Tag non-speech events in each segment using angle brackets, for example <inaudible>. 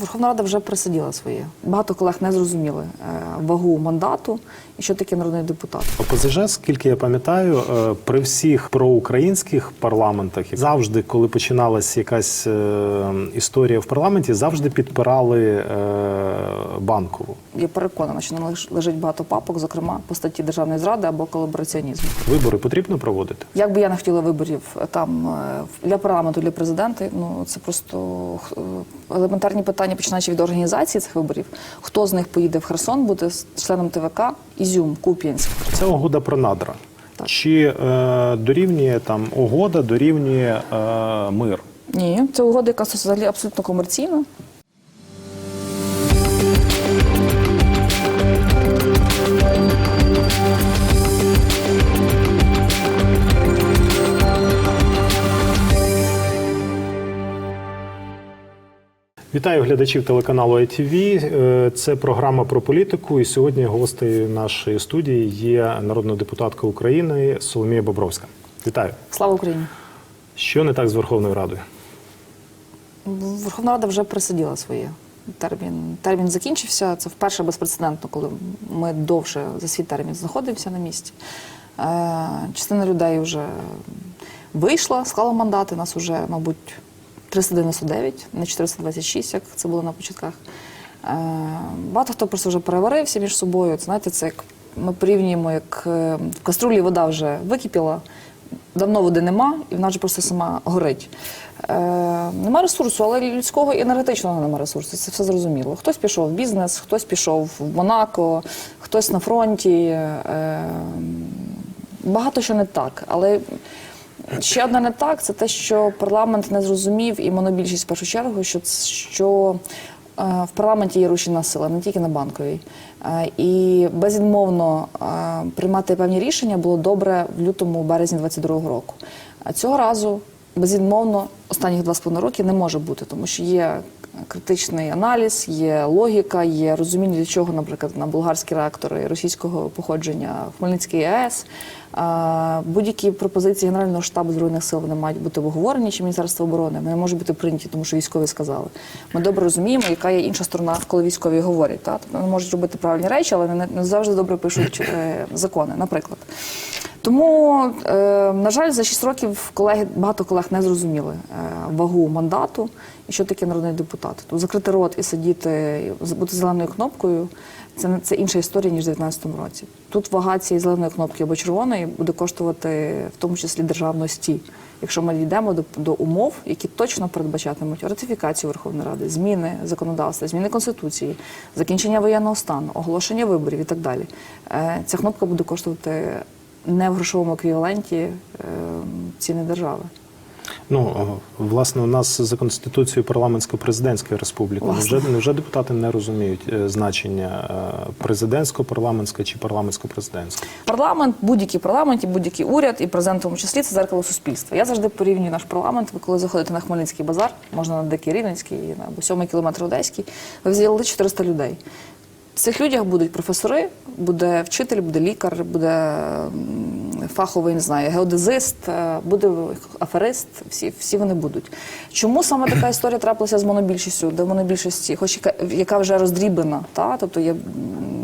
Верховна Рада вже присиділа своє. Багато колег не зрозуміли е, вагу мандату і що таке народний депутат. ОПЗЖ, скільки я пам'ятаю, е, при всіх проукраїнських парламентах завжди, коли починалась якась е, історія в парламенті, завжди підпирали банкову. Я переконана, що не леж- лежить багато папок, зокрема по статті державної зради або колабораціонізму. Вибори потрібно проводити. Як би я не хотіла виборів там для парламенту, для президента, ну це просто елементарні питання, починаючи від організації цих виборів. Хто з них поїде в Херсон, буде членом ТВК, Ізюм, Куп'янськ. Це угода про надра. Так. Чи е, дорівнює там угода, дорівнює е, мир? Ні, це угода, яка взагалі абсолютно комерційна. Вітаю глядачів телеканалу ITV. Е, Це програма про політику. І сьогодні гостею нашої студії є народна депутатка України Соломія Бобровська. Вітаю. Слава Україні! Що не так з Верховною Радою? Верховна Рада вже присиділа своє. Термін, термін закінчився. Це вперше безпрецедентно, коли ми довше за свій термін знаходимося на місці. Е, частина людей вже вийшла, склала мандати. Нас вже, мабуть, 399, не 426, як це було на початках. Е, багато хто просто вже переварився між собою. Знаєте, це як ми порівнюємо, як е, в каструлі вода вже википіла, давно води нема, і вона вже просто сама горить. Е, нема ресурсу, але людського і енергетичного нема ресурсу. Це все зрозуміло. Хтось пішов в бізнес, хтось пішов в Монако, хтось на фронті. Багато що не так. Але ще одне не так це те, що парламент не зрозумів, і монобільшість в першу чергу, що, що е, в парламенті є рушіна сила, не тільки на банковій. Е, І безвідмовно е, приймати певні рішення було добре в лютому, березні 22-го року. А цього разу безвідмовно останніх два з половиною роки не може бути, тому що є критичний аналіз, є логіка, є розуміння, для чого, наприклад, на болгарські реактори російського походження Хмельницький АЕС. Будь-які пропозиції Генерального штабу Збройних сил вони мають бути обговорені чи Міністерства оборони. Вони можуть бути прийняті, тому що військові сказали. Ми добре розуміємо, яка є інша сторона, коли військові говорять. Тобто вони можуть робити правильні речі, але вони не завжди добре пишуть е, закони, наприклад. Тому, е, на жаль, за 6 років колеги, багато колег не зрозуміли е, вагу мандату і що таке народний депутат. Тобто закрити рот і сидіти, і бути зеленою кнопкою це, це інша історія, ніж в 2019 році. Тут вага цієї зеленої кнопки або червоної буде коштувати в тому числі державності, якщо ми дійдемо до, до умов, які точно передбачатимуть ратифікацію Верховної Ради, зміни законодавства, зміни конституції, закінчення воєнного стану, оголошення виборів і так далі. Е, Ця кнопка буде коштувати не в грошовому еквіваленті е, ціни держави. Ну власне, у нас за конституцією парламентсько-президентської республіки. Власне. Невже, депутати не розуміють е, значення е, президентсько-парламентського чи парламентсько-президентського? Парламент, будь-який парламент і будь-який уряд, і президент в тому числі це зеркало суспільства. Я завжди порівнюю наш парламент. Ви коли заходите на Хмельницький базар, можна на Дикий Рівненський, на або 7 кілометр Одеський, ви взяли 400 людей. Цих людях будуть професори, буде вчитель, буде лікар, буде фаховий, не знаю, геодезист, е, буде аферист. Всі, всі вони будуть. Чому саме така історія трапилася з монобільшістю, де монобільшості, хоч яка, яка вже роздріблена, та? тобто є,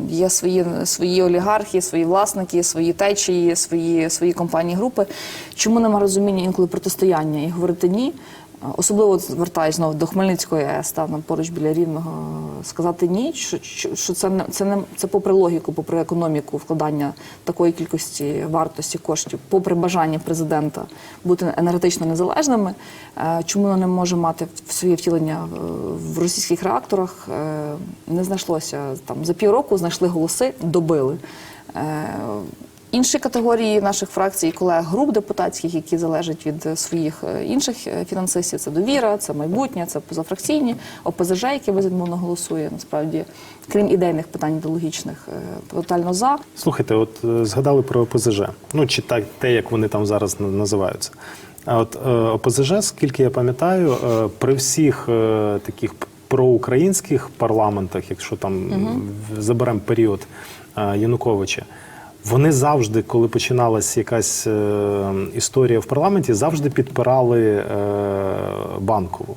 є свої, свої олігархи, свої власники, свої течії, свої, свої компанії, групи. Чому нема розуміння інколи протистояння і говорити ні? Особливо звертаюсь знову до Хмельницької АЕС, там нам поруч біля рівного сказати ні, що, що, це не це не це попри логіку, попри економіку вкладання такої кількості вартості коштів, попри бажання президента бути енергетично незалежними. Е, Чому воно не може мати в- своє втілення е, в російських реакторах? е, Не знайшлося там за півроку, знайшли голоси, добили. Інші категорії наших фракцій, колег груп депутатських, які залежать від е, своїх е, інших е, фінансистів, це довіра, це майбутнє, це позафракційні, ОПЗЖ, яке безвідмовно голосує. Насправді, крім ідейних питань ідеологічних, тотально за. Слухайте, от згадали про ОПЗЖ. Ну чи так те, як вони там зараз називаються. А от ОПЗЖ, скільки я пам'ятаю, при всіх таких проукраїнських парламентах, якщо там в- заберемо період Януковича. Вони завжди, коли починалась якась е, історія в парламенті, завжди підпирали е, банкову.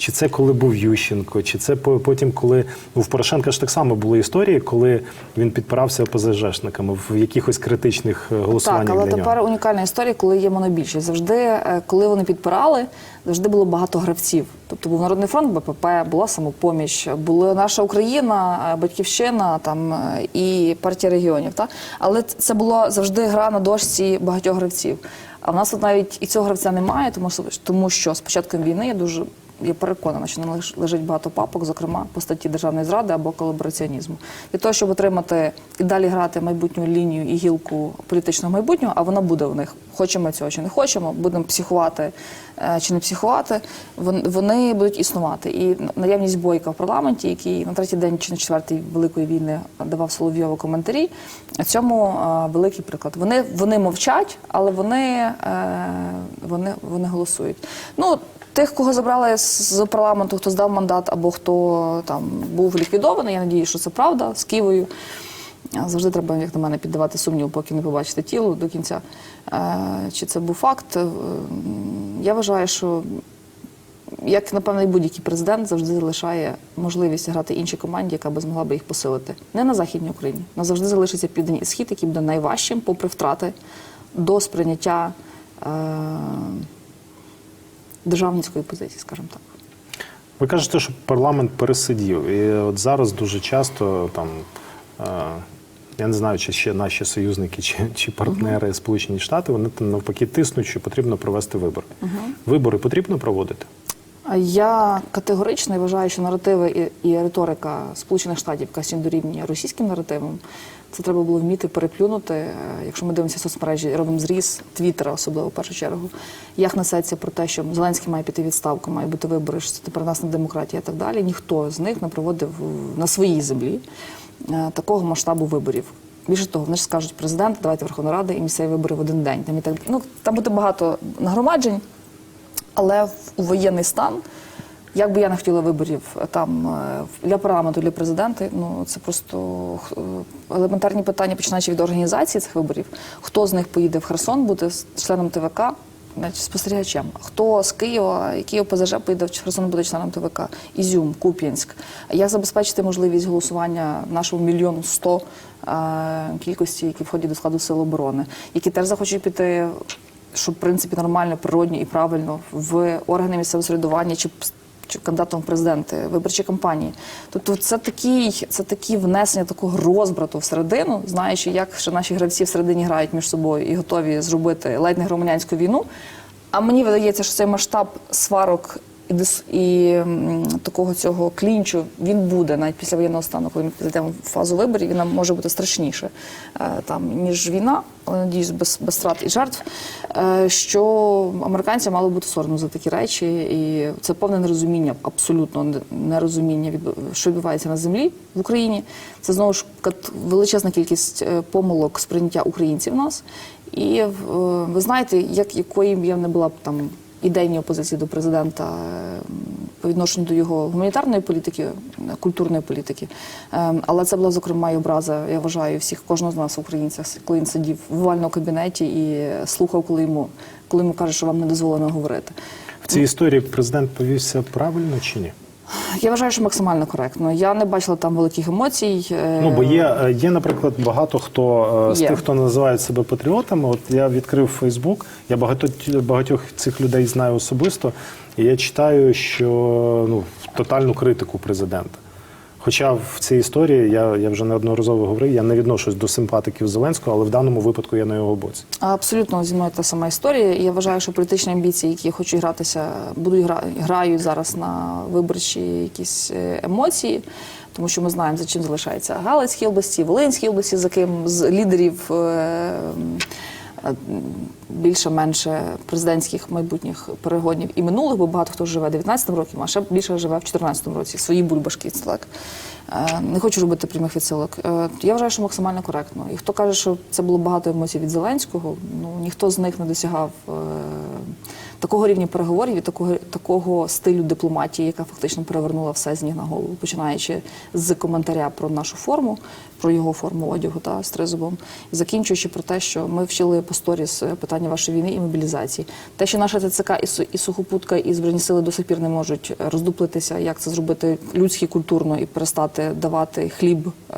Чи це коли був Ющенко, чи це по- потім, коли ну, в Порошенка ж так само були історії, коли він підпирався ОПЗЖшниками в якихось критичних е, голосуваннях Так, але для тепер нього. унікальна історія, коли є монобільшість. Завжди, е, коли вони підпирали, завжди було багато гравців. Тобто був Народний фронт, БПП, була самопоміч, була наша Україна, е, Батьківщина там і партія регіонів. Та? Але це було завжди гра на дошці багатьох гравців. А в нас тут навіть і цього гравця немає, тому що, тому що з початком війни я дуже. Я переконана, що не лежить багато папок, зокрема по статті державної зради або колабораціонізму. Для того, щоб отримати і далі грати майбутню лінію і гілку політичного майбутнього, а вона буде в них. Хочемо цього чи не хочемо, будемо психувати е, чи не психувати. Вони будуть існувати. І наявність бойка в парламенті, який на третій день чи на четвертий великої війни давав Соловйову коментарі. Цьому е, великий приклад. Вони вони мовчать, але вони, е, вони, вони голосують. Ну Тих, кого забрали з парламенту, хто здав мандат або хто там був ліквідований, я надію, що це правда з Києвою. Завжди треба, як на мене, піддавати сумніву, поки не побачите тіло до кінця. Е, Чи це був факт? Е, Я вважаю, що як напевно і будь-який президент завжди залишає можливість грати іншій команді, яка би змогла би їх посилити. Не на Західній Україні. Нас завжди залишиться південний схід, який буде найважчим, попри втрати, до сприйняття е, державницької позиції, скажімо так. Ви кажете, що парламент пересидів. І от зараз дуже часто там. е, Я не знаю, чи ще наші союзники чи, чи партнери Сполучені Штати, вони там навпаки тиснуть, що потрібно провести вибори. Вибори потрібно проводити? Я категорично вважаю, що наративи і, риторика Сполучених Штатів, яка дорівнює російським наративам, це треба було вміти переплюнути. Е, Якщо ми дивимося соцмережі, робимо зріз Твіттера, особливо в першу чергу, як несеться про те, що Зеленський має піти відставку, має бути вибори, що це тепер нас не демократія і так далі. Ніхто з них не проводив на своїй землі е, такого масштабу виборів. Більше того, вони ж скажуть президент, давайте Верховна Рада і місцеві вибори в один день. Там і так ну там буде багато нагромаджень. Але у воєнний стан, як би я не хотіла виборів е, там е, для парламенту, для президента, ну це просто е, елементарні питання, починаючи від організації цих виборів. Хто з них поїде в Херсон, буде членом ТВК, значить, спостерігачем. Хто з Києва, який ОПЗЖ поїде в Херсон, буде членом ТВК, Ізюм, Куп'янськ. Як забезпечити можливість голосування нашому мільйону сто кількості, які входять до складу сил оборони, які теж захочуть піти що в принципі нормально, природньо і правильно в органи місцевого самоврядування чи, чи кандидатом в президенти, виборчі кампанії. Тобто це такий, це такі внесення такого розбрату всередину, знаючи, як ще наші гравці всередині грають між собою і готові зробити ледь не громадянську війну. А мені видається, що цей масштаб сварок і, дис, і такого цього клінчу він буде навіть після воєнного стану, коли ми підійдемо в фазу виборів, він нам може бути страшніше е, там ніж війна, але надіюсь, без, без страт і жертв. Е, що американцям мало бути соромно за такі речі, і це повне нерозуміння, абсолютно нерозуміння що відбувається на землі в Україні. Це знову ж величезна кількість е, помилок сприйняття українців в нас. І ви знаєте, як якої б я не була б там ідейні опозиції до президента е, по відношенню до його гуманітарної політики, культурної політики. Е, Але це була зокрема і образа, я вважаю, всіх кожного з нас, українців, коли він сидів в овальному кабінеті і слухав, коли йому коли йому кажуть, що вам не дозволено говорити. В цій історії президент повівся правильно чи ні? Я вважаю, що максимально коректно. Я не бачила там великих емоцій. е, Ну бо є, е, є, наприклад, багато хто е, з Є. тих, хто називають себе патріотами. От я відкрив Фейсбук, я багато багатьох цих людей знаю особисто, і я читаю, що ну тотальну критику президента. Хоча в цій історії я, я вже неодноразово говорив, я не відношусь до симпатиків Зеленського, але в даному випадку я на його боці. Абсолютно зі мною та сама історія. Я вважаю, що політичні амбіції, які хочуть гратися, будуть гра, грають зараз на виборчі якісь е, емоції, тому що ми знаємо, за чим залишається Галицькій області, Волинській області, за ким з лідерів. е, Більше-менше президентських майбутніх перегонів і минулих, бо багато хто живе 19 років, а ще більше живе в 14 році. Свої бульбашки. Так. Е, Не хочу робити прямих відсилок. Е, Я вважаю, що максимально коректно. І хто каже, що це було багато емоцій від Зеленського, ну ніхто з них не досягав е, такого рівня переговорів і такого, такого стилю дипломатії, яка фактично перевернула все з ніг на голову, починаючи з коментаря про нашу форму, про його форму одягу та з тризубом, і закінчуючи про те, що ми вчили по сторіс е, питання вашої війни і мобілізації. Те, що наша ТЦК і, і сухопутка і збройні сили до сих пір не можуть роздуплитися, як це зробити людськи культурно і перестати давати хліб е,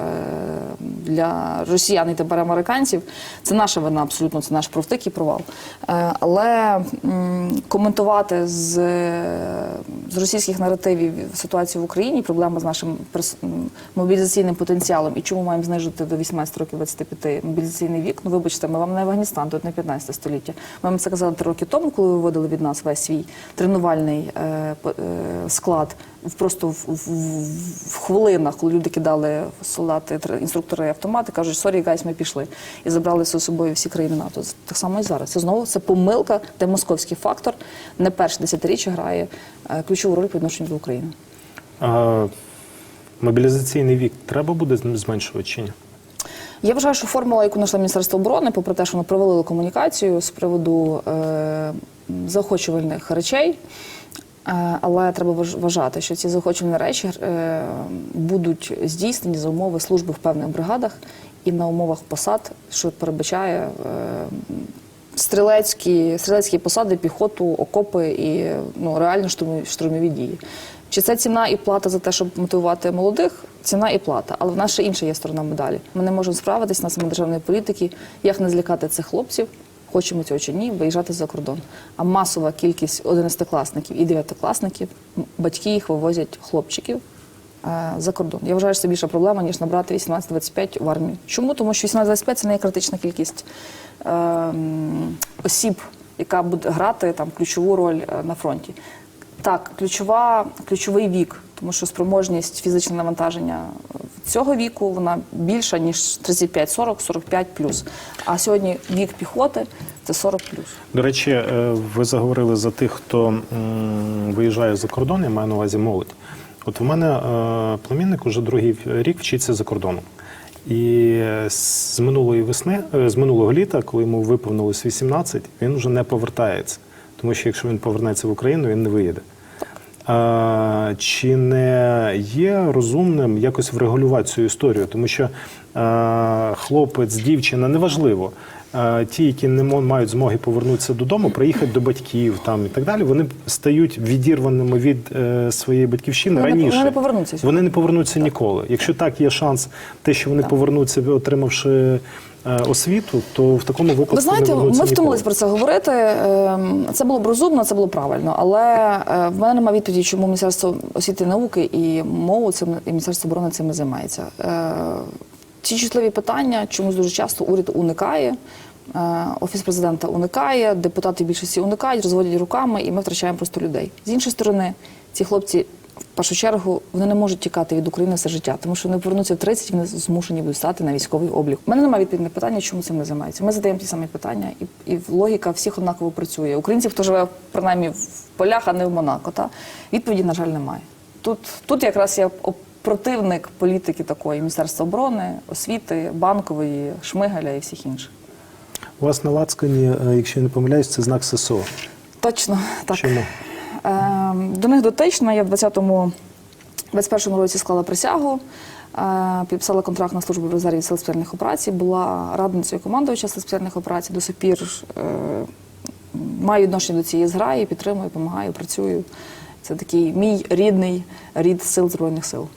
для росіян і тепер американців. Це наша вина абсолютно, це наш провтик і провал. Е, але коментувати з, з російських наративів ситуацію в Україні, проблеми з нашим мобілізаційним потенціалом і чому маємо знижити до 18 років 25 мобілізаційний вік. Ну вибачте, ми вам не Афганістан, тут не 15 століття. Ми вам це казали три роки тому, коли ви виводили від нас весь свій тренувальний е, е, склад просто в, в, в хвилинах, коли люди кидали солдати, інструктори автомати, кажуть, сорі, гайс, ми пішли і забрали з собою всі країни НАТО. Так само і зараз. Це знову це помилка, де московський фактор не перше десятиріччя грає е, ключову роль по відношенню до України. А, мобілізаційний вік треба буде зменшувати чи ні? Я вважаю, що формула, яку знайшло Міністерство оборони, попри те, що воно провалило комунікацію з приводу е, заохочувальних речей. Е, але треба важ- вважати, що ці заохочувальні речі е, будуть здійснені за умови служби в певних бригадах і на умовах посад, що передбачає е, стрілецькі, стрілецькі посади, піхоту, окопи і ну, реально штурмові, штурмові дії. Чи це ціна і плата за те, щоб мотивувати молодих? Ціна і плата. Але в нас ще інша є сторона медалі. Ми не можемо справитись на самодержавної політики, як не злякати цих хлопців, хочемо цього чи ні, виїжджати за кордон. А масова кількість 11-класників і 9-класників, батьки їх вивозять хлопчиків е, за кордон. Я вважаю, що це більша проблема, ніж набрати 18-25 в армію. Чому? Тому що 18-25 це не є критична кількість е, осіб, яка буде грати там ключову роль е, на фронті. Так, ключова, ключовий вік, тому що спроможність фізичне навантаження цього віку вона більша, ніж 35-40, 45 плюс. А сьогодні вік піхоти це 40 плюс. До речі, е, ви заговорили за тих, хто виїжджає за кордон, я маю на увазі молодь. От у мене е, племінник уже другий рік вчиться за кордоном. І з минулої весни, е, з минулого літа, коли йому виповнилось 18, він вже не повертається. Тому що якщо він повернеться в Україну, він не виїде. А, чи не є розумним якось врегулювати цю історію? Тому що а, хлопець, дівчина, неважливо. а, Ті, які не мають змоги повернутися додому, приїхати до батьків там і так далі, вони стають відірваними від е, своєї батьківщини Вони раніше. вони не повернуться. Вони не повернуться ніколи. Якщо так є шанс, те, що вони повернуться, отримавши освіту, то в такому випадку Ви знаєте, не ми втомились про це говорити. Ем, Це було б розумно, це було правильно. Але е, в мене немає відповіді, чому Міністерство освіти і науки і мову цим і Міністерство оборони цим не займається. Е, Ці чутливі питання чомусь дуже часто уряд уникає. е, Офіс президента уникає, депутати більшості уникають, розводять руками, і ми втрачаємо просто людей. З іншої сторони, ці хлопці в першу чергу вони не можуть тікати від України все життя, тому що вони повернуться в 30, вони змушені будуть стати на військовий облік. У мене немає відповіді на питання, чому цим не займаються. Ми задаємо ті самі питання, і, і логіка всіх однаково працює. Українців, хто живе принаймні в полях, а не в Монако, та відповіді, на жаль, немає. Тут, тут якраз я противник політики такої Міністерства оборони, освіти, банкової, Шмигаля і всіх інших. У вас на лацкані, е, якщо я не помиляюсь, це знак ССО. Точно так. Чому? Е, До них дотична. Я в 20-му, 21-му році склала присягу, е, підписала контракт на службу в резерві сил спеціальних операцій, була радницею командувача сил спеціальних операцій. До сих пір е, маю відношення до цієї зграї, підтримую, допомагаю, працюю. Це такий мій рідний рід сил Збройних сил.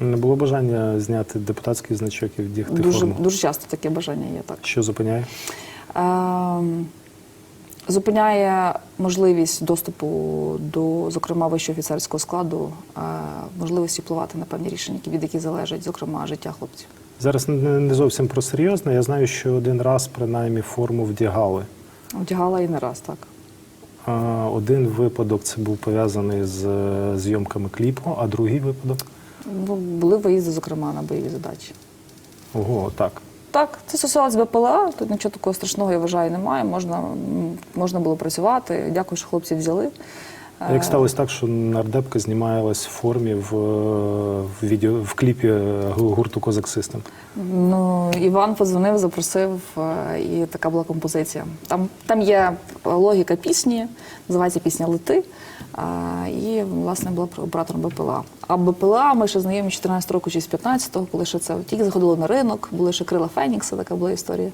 Не було бажання зняти депутатський значок і вдягти Дуже, форму? дуже часто таке бажання є так. Що зупиняє? Ем, Зупиняє можливість доступу до, зокрема, вищого офіцерського складу, е, можливості впливати на певні рішення, від яких залежать, зокрема, життя хлопців. Зараз не, не зовсім про серйозне. Я знаю, що один раз принаймні форму вдягали. Вдягала і не раз, так. Один випадок це був пов'язаний з е, зйомками кліпу, а другий випадок Ну, були виїзди, зокрема, на бойові задачі. ого, так. Так, це стосувалося БПЛА, тут нічого такого страшного, я вважаю, немає. Можна, можна було працювати. Дякую, що хлопці взяли. Як сталося так, що нардепка знімалась в формі в, в відео в кліпі гурту Козак Систем? Ну, Іван подзвонив, запросив, е, і така була композиція. Там, там є логіка пісні, називається пісня Лети. І, власне, була оператором БПЛА. А БПЛА ми ще знайомі 14 року чи з 15-го, коли ще це тільки заходило на ринок, були ще крила Фенікса, така була історія.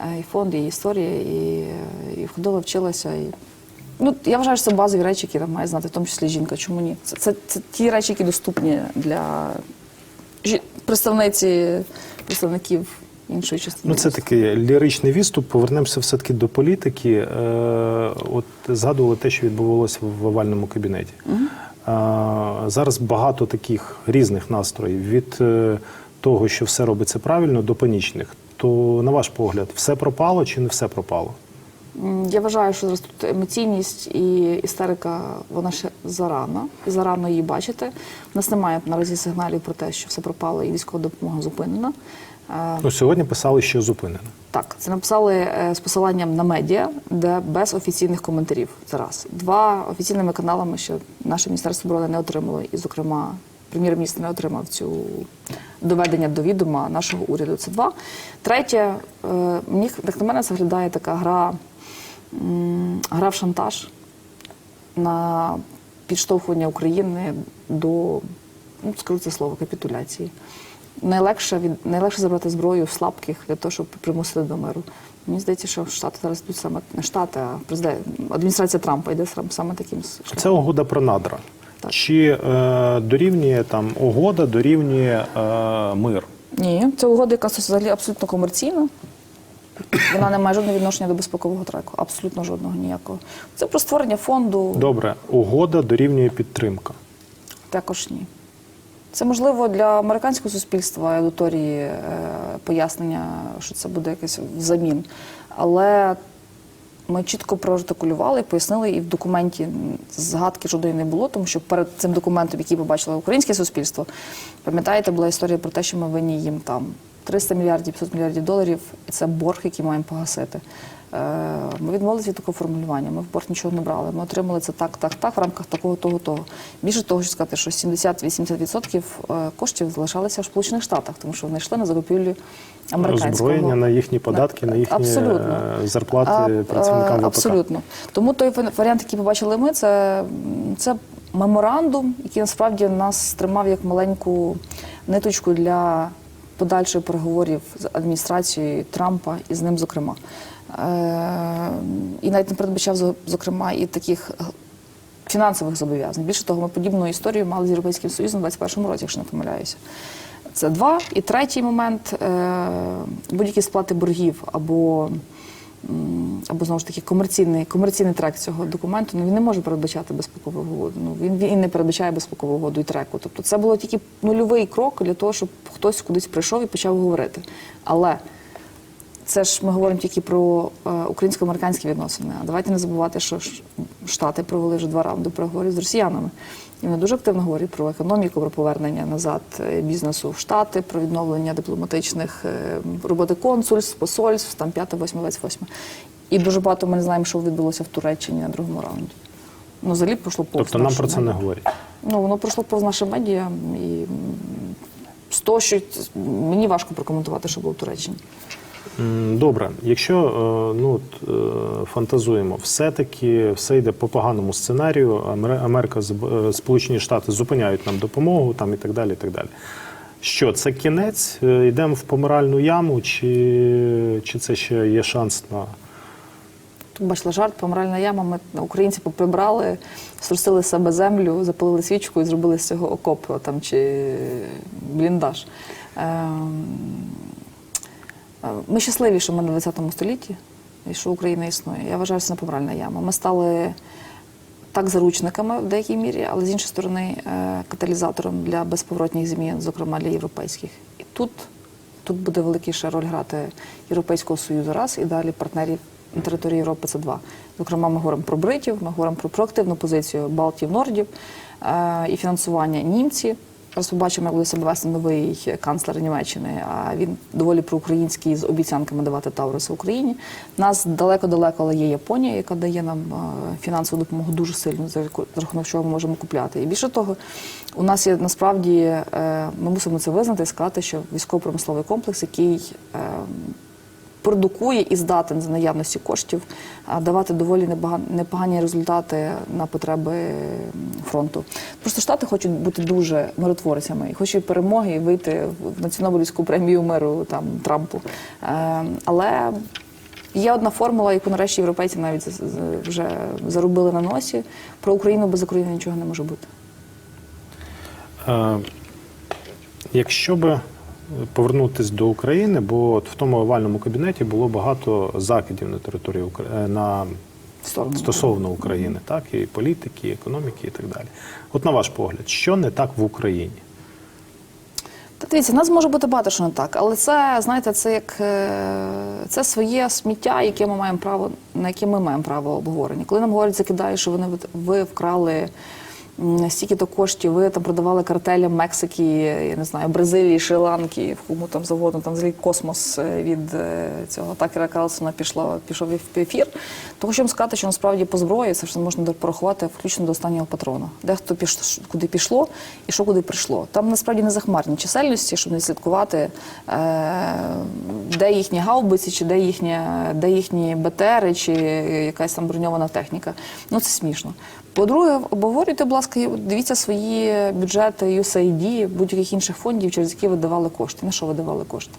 Е, І фонд, і історія, і, і ходила, вчилася. І... Ну, я вважаю, що це базові речі, які там має знати, в тому числі жінка. Чому ні? Це, це, це ті речі, які доступні для жі- представниці представників іншої частини. Ну, це такий ліричний відступ. Повернемося все-таки до політики. Е, от згадували те, що відбувалося в овальному кабінеті. Е, зараз багато таких різних настроїв від е, того, що все робиться правильно, до панічних. То, на ваш погляд, все пропало чи не все пропало? Я вважаю, що зараз тут емоційність і істерика, вона ще зарано, і зарано її бачити. У нас немає наразі сигналів про те, що все пропало і військова допомога зупинена. Е, Ну, сьогодні писали, що зупинено. Так, це написали е, з посиланням на медіа, де без офіційних коментарів. Це раз. Два офіційними каналами, що наше міністерство оборони не отримало, і, зокрема, прем'єр-міністр не отримав цю доведення до відома нашого уряду. Це два. Третє, мені як на мене це виглядає така гра, м, гра в шантаж на підштовхування України до, ну, скажу це слово, капітуляції. Найлегше, від, найлегше забрати зброю в слабких для того, щоб примусити до миру. Мені здається, що Штати зараз йдуть саме не Штати, а президент, адміністрація Трампа йде саме таким шляхом. Це угода про надра. Так. Чи е, дорівнює там угода, дорівнює е, мир? Ні, це угода, яка взагалі абсолютно комерційна. Вона не має жодного відношення до безпекового треку. Абсолютно жодного ніякого. Це про створення фонду. Добре, угода дорівнює підтримка. Також ні. Це можливо для американського суспільства аудиторії е, пояснення, що це буде якесь взамін. Але ми чітко проартикулювали, пояснили, і в документі згадки жодної не було, тому що перед цим документом, який побачило українське суспільство, пам'ятаєте, була історія про те, що ми винні їм там 300 мільярдів, 500 мільярдів доларів, це борг, який маємо погасити. Е, Ми відмовилися від такого формулювання. Ми в борг нічого не брали. Ми отримали це так, так, так в рамках такого, того, того. Більше того, що сказати, що 70-80% е, коштів залишалися в Сполучених Штатах, тому що вони йшли на закупівлю американського Озброєння на їхні податки, на їхні Абсолютно. е, зарплати А, працівникам ВПК. Абсолютно. Тому той варі- варіант, який побачили ми, це, це меморандум, який насправді нас тримав як маленьку ниточку для подальших переговорів з адміністрацією Трампа і з ним, зокрема. Е, і навіть не передбачав, зокрема, і таких фінансових зобов'язань. Більше того, ми подібну історію мали з Європейським Союзом у 2021 році, якщо не помиляюся. Це два. І третій момент е, будь-які сплати боргів або, або знову ж таки комерційний, комерційний трек цього документу, ну він не може передбачати безпекову угоду. Ну він, він не передбачає безпекову угоду і треку. Тобто це було тільки нульовий крок для того, щоб хтось кудись прийшов і почав говорити. Але це ж ми говоримо тільки про е, українсько-американські відносини. А давайте не забувати, що Штати провели вже два раунди переговорів з росіянами. І вони дуже активно говорять про економіку, про повернення назад е, бізнесу в Штати, про відновлення дипломатичних е, роботи консульств, посольств, там 5, 8, 28. І дуже багато ми не знаємо, що відбулося в Туреччині на другому раунді. Ну, взагалі пройшло повз Тобто нам про це не говорять. Ну, воно пройшло повз наші медіа, і з того, що мені важко прокоментувати, що було в Туреччині. Добре, якщо е, ну, е, фантазуємо, все-таки все йде по поганому сценарію. Америка, е, Сполучені Штати зупиняють нам допомогу там і так далі. І так далі. Що це кінець? Йдемо в помиральну яму, чи, чи це ще є шанс на Тут бачила жарт, помиральна яма. Ми українці поприбрали, струсили себе землю, запалили свічку і зробили з цього окоп там чи бліндаж. Ем, Ми щасливі, що ми на 20 столітті і що Україна існує. Я вважаю, що це не помиральна яма. Ми стали так заручниками в деякій мірі, але з іншої сторони е, каталізатором для безповоротних змін, зокрема для європейських. І тут, тут буде великіша роль грати Європейського Союзу раз і далі партнерів на території Європи це два. Зокрема, ми говоримо про бритів, ми говоримо про проактивну позицію Балтів, Нордів е, і фінансування німці. Зараз побачимо, як буде себе вести новий канцлер Німеччини. А він доволі проукраїнський з обіцянками давати Тауруси Україні. Нас далеко-далеко, але є Японія, яка дає нам е, фінансову допомогу дуже сильно, за рахунок чого ми можемо купляти. І більше того, у нас є насправді е, ми мусимо це визнати і сказати, що військово-промисловий комплекс, який е, продукує і здатен за наявності коштів давати доволі непогані результати на потреби фронту. Просто штати хочуть бути дуже миротворцями і хочуть перемоги і вийти в- на премію миру там Трампу. Е, але Є одна формула, яку нарешті європейці навіть вже заробили на носі. Про Україну без України нічого не може бути. Е, Якщо би повернутися до України, бо от в тому овальному кабінеті було багато закидів на території е, на Сторону. стосовно України, так і політики, і економіки, і так далі. От на ваш погляд, що не так в Україні? Та дивіться, нас може бути багато що не так, але це, знаєте, це як е, це своє сміття, яке ми маємо право, на яке ми маємо право обговорення. Коли нам говорять, закидають, що вони ви вкрали м, стільки-то коштів, ви там продавали картелям Мексики, я не знаю, Бразилії, Шри-Ланки, в кому там завгодно, там взагалі космос е, від е, цього Такера Карлсона пішло, пішов в ефір. То хочу вам сказати, що насправді по зброї це все можна порахувати включно до останнього патрона. Де хто піш, куди пішло і що куди прийшло. Там насправді не захмарні чисельності, щоб не слідкувати, е, де їхні гаубиці, чи де, їхня, де їхні БТРи, чи якась там броньована техніка. Ну це смішно. По-друге, обговорюйте, будь ласка, дивіться свої бюджети USAID, будь-яких інших фондів, через які ви давали кошти. На що ви давали кошти?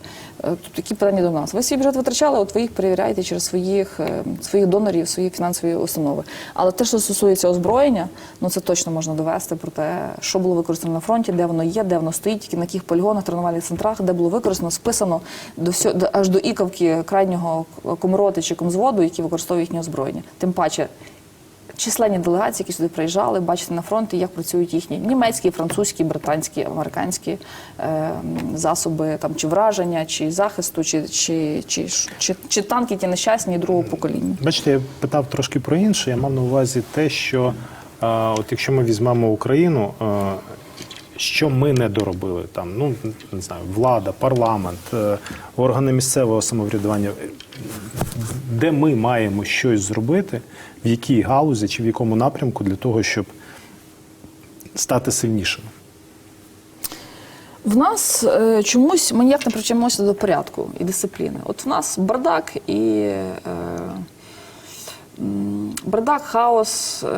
Е, Тут які питання до нас? Ви свій бюджет витрачали, от ви їх перевіряєте через своїх, е, своїх донорів, свої фінансові установи. Але те, що стосується озброєння, ну це точно можна довести про те, що було використано на фронті, де воно є, де воно стоїть, на яких полігонах, тренувальних центрах, де було використано, списано до всього аж до ікавки крайнього комроти чи комзводу, які використовують їхнє озброєння. Тим паче численні делегації, які сюди приїжджали, бачити на фронті, як працюють їхні німецькі, французькі, британські, американські е, засоби там чи враження, чи захисту, чи, чи, чи, чи, чи танки ті нещасні другого покоління. Бачите, я питав трошки про інше. Я мав на увазі те, що е, от якщо ми візьмемо Україну, е, що ми не доробили там, ну не знаю, влада, парламент, е, органи місцевого самоврядування, де ми маємо щось зробити, в якій галузі чи в якому напрямку для того, щоб стати сильнішими. В нас е, чомусь ми ніяк не причимося до порядку і дисципліни. От в нас бардак і е, бардак, хаос, е,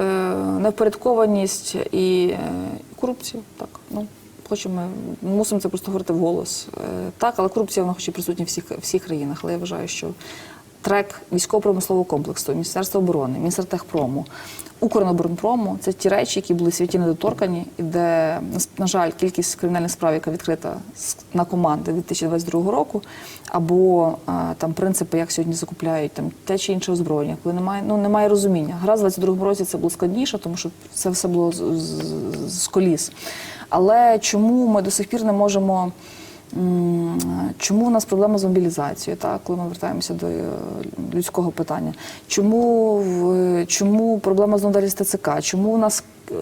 невпорядкованість і е, корупція. Так, ну хочемо, мусимо це просто говорити вголос. Е, так, але корупція вона хоч і присутня в всіх, всіх країнах. Але я вважаю, що трек військово-промислового комплексу, Міністерства оборони, Міністерства техпрому, Укрноборонпрому це ті речі, які були світі недоторкані, і де, на- жаль, кількість кримінальних справ, яка відкрита з- на команди 2022 року, або там принципи, як сьогодні закупляють там те чи інше озброєння, коли немає, ну немає розуміння. Гаразд, в 22 році це було складніше, тому що це все було з, з, з коліс. Але чому ми до сих пір не можемо? Чому у нас проблема з мобілізацією, так, коли ми вертаємося до е, людського питання? Чому, чому проблема з з ТЦК? Чому у нас е,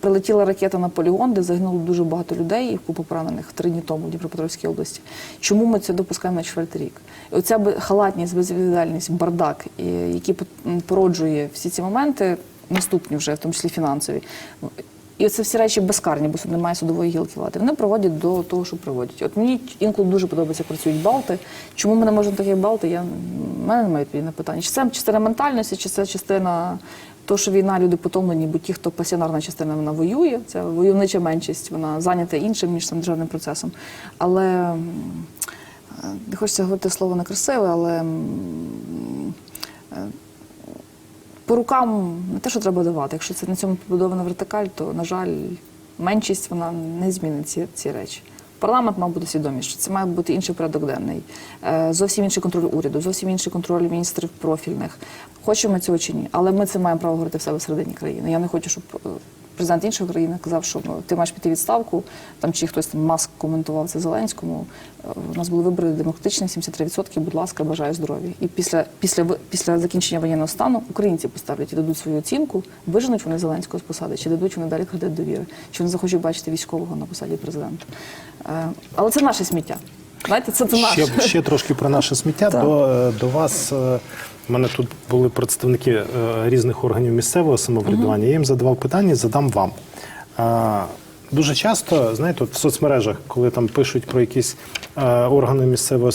прилетіла ракета на полігон, де загинуло дуже багато людей і купу поранених три дні тому в Дніпропетровській області? Чому ми це допускаємо на четвертий рік? І оця халатність, безвідповідальність, бардак, який породжує всі ці моменти, наступні вже, в тому числі фінансові. І це всі речі безкарні, бо немає судової гілки влади. Вони проводять до того, що проводять. От мені інколи дуже подобається, працюють балти. Чому ми не можемо таких балти? Я в мене немає відповіді на питання. Чи це частина ментальності, чи це частина того, що війна люди потомлені, бо ті, хто пасіонарна частина, вона воює. Це войовнича меншість, вона зайнята іншим ніж самодержавним процесом. Але е, не хочеться говорити слово некрасиве, але. По рукам не те, що треба давати. Якщо це на цьому побудована вертикаль, то, на жаль, меншість вона не змінить ці, ці речі. Парламент мав бути свідоміше. Це має бути інший порядок денний, е, зовсім інший контроль уряду, зовсім інший контроль міністрів профільних. Хочемо цього чи ні, але ми це маємо право говорити в себе всередині країни. Я не хочу, щоб е, президент іншої країни казав, що ну, ти маєш піти відставку, там чи хтось там маск коментував це Зеленському. Е, У нас були вибори демократичні, 73%, будь ласка, бажаю здоров'я. І після, після, після закінчення воєнного стану українці поставлять і дадуть свою оцінку, виженуть вони Зеленського з посади, чи дадуть вони далі кредит довіри, чи вони захочуть бачити військового на посаді президента. Е, Але це наше сміття. Знаєте, це, це наше. Ще, ще трошки про наше сміття. <laughs> До, е, до вас в мене тут були представники е, різних органів місцевого самоврядування. Я їм задавав питання, задам вам. Дуже часто, знаєте, от в соцмережах, коли там пишуть про якісь е, органи місцевого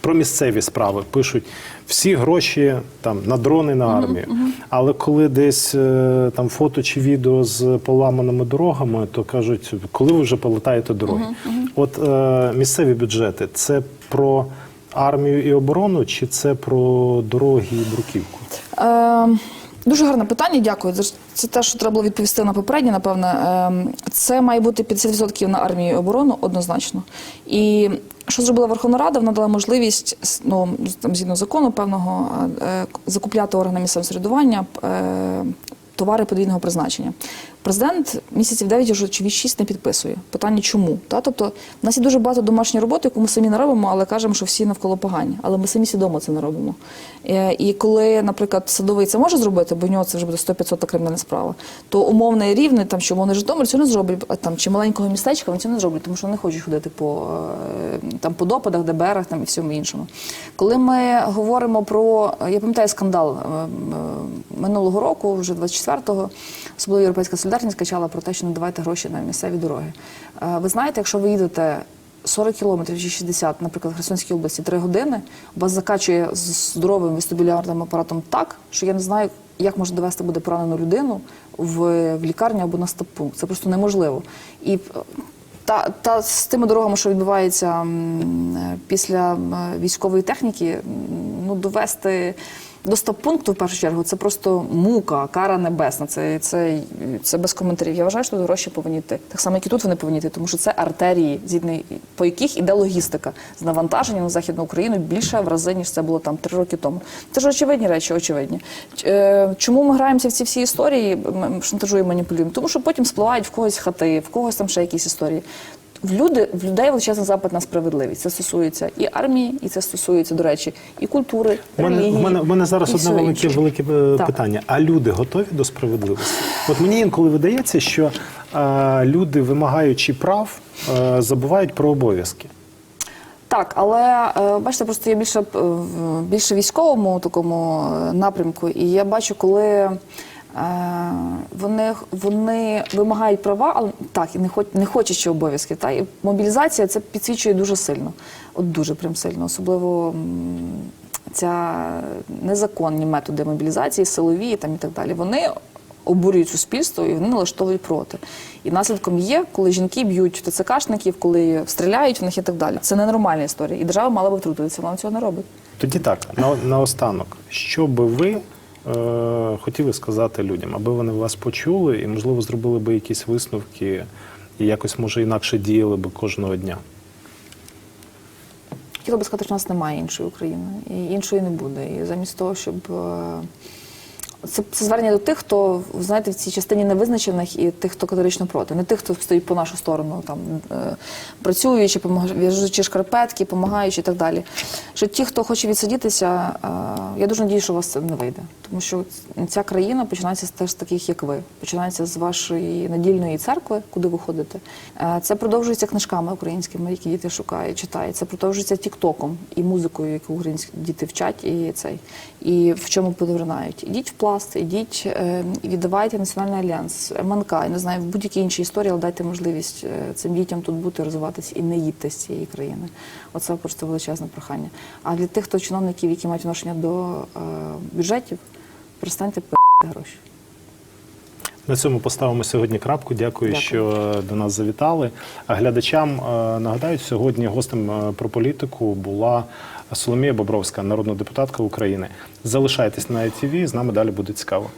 про місцеві справи, пишуть всі гроші там на дрони на армію. Але коли десь е, там фото чи відео з поламаними дорогами, то кажуть, коли ви вже полетаєте дороги. От місцеві бюджети це про армію і оборону, чи це про дороги і бруківку? Е, дуже гарне питання, дякую. Це те, що треба було відповісти на попереднє, напевне. Е, це має бути 50% на армію і оборону однозначно. І що зробила Верховна Рада? Вона дала можливість ну, там, згідно закону певного е, закупляти органи місцевого самоврядування е, товари подвійного призначення. Президент місяців 9 вже чи 6 не підписує. Питання чому? Та? Тобто, в нас є дуже багато домашньої роботи, яку ми самі не робимо, але кажемо, що всі навколо погані. Але ми самі свідомо це не робимо. Е, І коли, наприклад, садовий це може зробити, бо в нього це вже буде 100-500 кримінальна справа, то умовний рівний, там, що умовний Житомир цього не зроблять, там, чи маленького містечка, вони цього не зроблять, тому що вони хочуть ходити по, е, там, по допадах, ДБРах там, і всьому іншому. Коли ми говоримо про, я пам'ятаю скандал е, минулого року, вже 24-го, особливо Європейська солідарність качала про те, що не давайте гроші на місцеві дороги. Е, Ви знаєте, якщо ви їдете 40 кілометрів чи 60, наприклад, в Херсонській області 3 години, вас закачує з здоровим вестибулярним апаратом так, що я не знаю, як може довести буде поранену людину в, в лікарню або на стаб-пункт. Це просто неможливо. І е, та, та з тими дорогами, що відбувається е, після військової техніки, ну довести до стаб-пункту в першу чергу це просто мука, кара небесна. Це, це, це без коментарів. Я вважаю, що гроші повинні йти. Так само, як і тут вони повинні йти, тому що це артерії, згідно по яких іде логістика з навантаженням на західну Україну більше в рази, ніж це було там три роки тому. Це ж очевидні речі, очевидні. Е, Чому ми граємося в ці всі історії, шантажуємо, маніпулюємо? Тому що потім спливають в когось хати, в когось там ще якісь історії. В люди в людей величезний запит на справедливість. Це стосується і армії, і це стосується, до речі, і культури, У мене, релігії. у мене, у мене зараз одне велике, велике е, питання. А люди готові до справедливості? От мені інколи видається, що е, люди, вимагаючи прав, е, забувають про обов'язки. Так, але е, бачите, просто я більше е, в більше військовому такому напрямку, і я бачу, коли вони, вони вимагають права, але так і не хоч не хочуть обов'язки. Та і мобілізація це підсвічує дуже сильно, от дуже прям сильно, особливо. Ця незаконні методи мобілізації, силові там і так далі. Вони обурюють суспільство і вони налаштовують проти. І наслідком є, коли жінки б'ють ТЦКшників, коли стріляють в них і так далі. Це ненормальна історія. І держава мала би втрутитися, вона цього не робить. Тоді так, на, наостанок, що би ви е, хотіли сказати людям, аби вони вас почули і, можливо, зробили би якісь висновки і якось, може, інакше діяли би кожного дня? Хотіла би сказати, що в нас немає іншої України, і іншої не буде. І замість того, щоб е, це, це звернення до тих, хто знаєте, в цій частині невизначених і тих, хто категорично проти, не тих, хто стоїть по нашу сторону, там е, працюючи, в'яжучи шкарпетки, допомагаючи і так далі. Що ті, хто хоче відсидітися, е, я дуже надію, що у вас це не вийде, тому що ця країна починається з теж таких, як ви, починається з вашої недільної церкви, куди ви ходите. Е, Це продовжується книжками українськими, які діти шукають, читають. Це продовжується тіктоком і музикою, яку українські діти вчать, і цей і в чому подогринають. Ідіть в пласт, ідіть е, і віддавайте національний альянс, МНК, я не знаю, в будь-якій іншій історії, але дайте можливість е, цим дітям тут бути, розвиватися і не їдьте з цієї країни. Оце просто величезне прохання. А для тих, хто чиновників, які мають відношення до е, бюджетів, перестаньте пи***ти гроші. На цьому поставимо сьогодні крапку. Дякую, Дякую. що до нас завітали. А глядачам нагадаю, сьогодні гостем про політику була Соломія Бобровська, народна депутатка України. Залишайтесь на ITV, з нами далі буде цікаво.